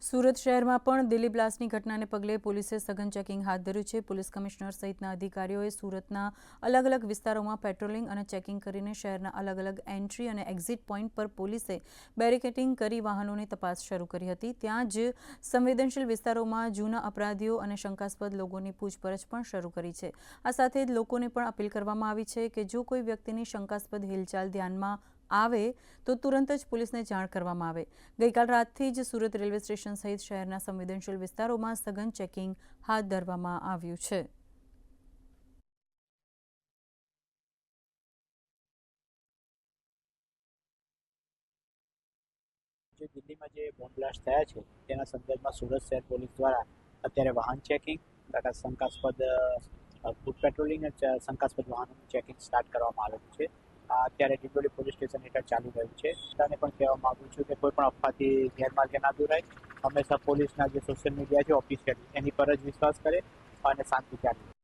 સુરત શહેરમાં પણ દિલ્હી બ્લાસ્ટની ઘટનાને પગલે પોલીસે સઘન ચેકિંગ હાથ ધર્યું છે. પોલીસ કમિશનર સહિતના અધિકારીઓએ સુરતના અલગ અલગ વિસ્તારોમાં પેટ્રોલિંગ અને ચેકિંગ કરીને શહેરના અલગ અલગ એન્ટ્રી અને એક્ઝિટ પોઈન્ટ પર પોલીસે બેરિકેટિંગ કરી વાહનોની તપાસ શરૂ કરી હતી. ત્યાં જ સંવેદનશીલ વિસ્તારોમાં જૂના અપરાધીઓ અને શંકાસ્પદ લોકોની પૂછપરછ પણ શરૂ કરી છે. આ સાથે જ લોકોને પણ અપીલ કરવામાં આવી છે કે જો કોઈ વ્યક્તિની શંકાસ્પદ હિલચાલ ધ્યાનમાં આવે તો તુરંત જ પોલીસને જાણ કરવામાં આવે. ગઈકાલ રાતથી જ સુરત રેલવે સ્ટેશન સહિત શહેરના સંવેદનશીલ વિસ્તારોમાં સઘન ચેકિંગ હાથ ધરવામાં આવ્યું છે. જે દિલ્હીમાં જે બોમ્બ બ્લાસ્ટ થયા છે, તેના સંદર્ભમાં સુરત શહેર પોલીસ દ્વારા અત્યારે વાહન ચેકિંગ તથા શંકાસ્પદ ફૂડ પેટ્રોલિંગ શંકાસ્પદ વાહનોનું ચેકિંગ સ્ટાર્ટ કરવામાં આવેલું છે. અત્યારે ડિંડોલી પોલીસ સ્ટેશન હેઠળ ચાલુ રહ્યું છે. બધાને પણ કહેવા માંગુ છું કે કોઈ પણ અફવાથી ગેરમાર્ગે ના દોરાય. હંમેશા પોલીસના જે સોશિયલ મીડિયા છે ઓફિશિયલ એની પર જ વિશ્વાસ કરે અને શાંતિ ચાલે